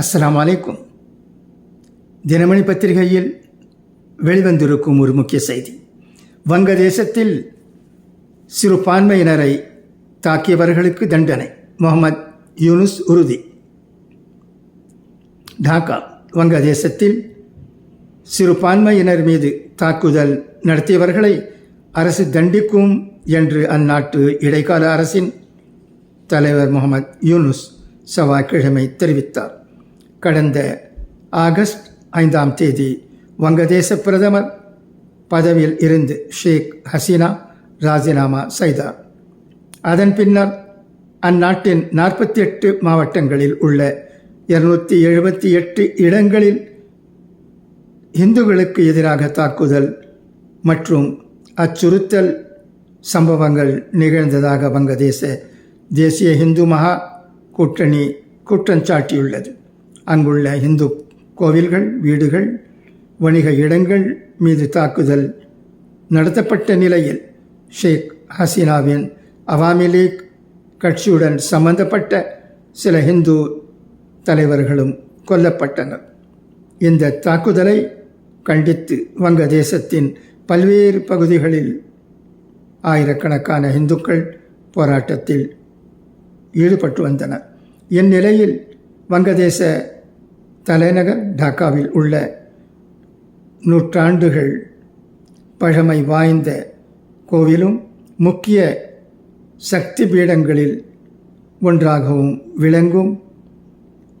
அஸ்லாம் அலைக்கும் தினமணி பத்திரிகையில் வெளிவந்திருக்கும் ஒரு முக்கிய செய்தி. வங்கதேசத்தில் சிறுபான்மையினரை தாக்கியவர்களுக்கு தண்டனை. முகமது யூனுஸ் உறுதி. டாக்கா வங்கதேசத்தில் சிறுபான்மையினர் மீது தாக்குதல் நடத்தியவர்களை அரசு தண்டிக்கும் என்று அந்நாட்டு இடைக்கால அரசின் தலைவர் முகமது யூனுஸ் செவ்வாய்க்கிழமை தெரிவித்தார். கடந்த ஆகஸ்ட் ஐந்தாம் தேதி வங்கதேச பிரதமர் பதவியில் இருந்து ஷேக் ஹசீனா ராஜினாமா செய்தார். அதன் பின்னர் அந்நாட்டின் நாற்பத்தி எட்டு மாவட்டங்களில் உள்ள இருநூற்றி எழுபத்தி எட்டு இடங்களில் இந்துக்களுக்கு எதிராக தாக்குதல் மற்றும் அச்சுறுத்தல் சம்பவங்கள் நிகழ்ந்ததாக வங்கதேச தேசிய இந்து மகா கூட்டணி குற்றம் சாட்டியுள்ளது அங்குள்ள இந்து கோவில்கள் வீடுகள் வணிக இடங்கள் மீது தாக்குதல் நடத்தப்பட்ட நிலையில் ஷேக் ஹசீனாவின் அவாமி லீக் கட்சியுடன் சம்பந்தப்பட்ட சில இந்து தலைவர்களும் கொல்லப்பட்டனர். இந்த தாக்குதலை கண்டித்து வங்கதேசத்தின் பல்வேறு பகுதிகளில் ஆயிரக்கணக்கான இந்துக்கள் போராட்டத்தில் ஈடுபட்டு வந்தனர். இந்நிலையில் வங்கதேச தலைநகர் டாக்காவில் உள்ள நூற்றாண்டுகள் பழமை வாய்ந்த கோவிலும் முக்கிய சக்தி பீடங்களில் ஒன்றாகவும் விளங்கும்.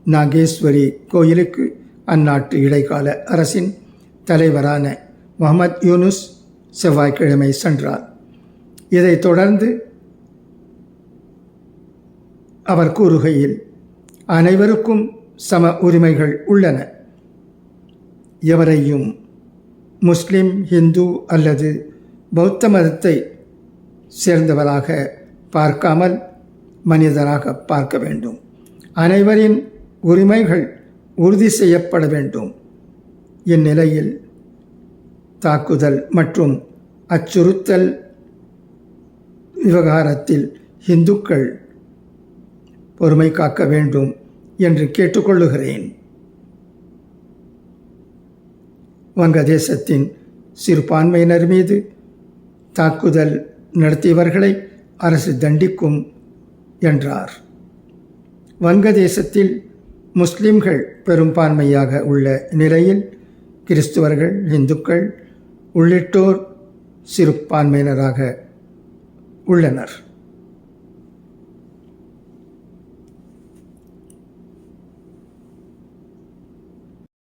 நாகேஸ்வரி கோயிலுக்கு அந்நாட்டு இடைக்கால அரசின் தலைவரான முகமது யூனுஸ் செவ்வாய்க்கிழமை சென்றார். இதைத் தொடர்ந்து அவர் கூறுகையில் அனைவருக்கும் சம உரிமைகள் உள்ளன. எவரையும் முஸ்லிம் இந்து அல்லது பௌத்த மதத்தை சேர்ந்தவராக பார்க்காமல் மனிதராக பார்க்க வேண்டும். அனைவரின் உரிமைகள் உறுதி செய்யப்பட வேண்டும். இந்நிலையில் தாக்குதல் மற்றும் அச்சுறுத்தல் விவகாரத்தில் இந்துக்கள் பொறுமை காக்க வேண்டும். என்று கேட்டுக்கொள்ளுகிறேன். வங்கதேசத்தின் சிறுபான்மையினர் மீது தாக்குதல் நடத்தியவர்களை அரசு தண்டிக்கும் என்றார். வங்கதேசத்தில் முஸ்லிம்கள் பெரும்பான்மையாக உள்ள நிலையில் கிறிஸ்துவர்கள் இந்துக்கள் உள்ளிட்டோர் சிறுபான்மையினராக உள்ளனர்.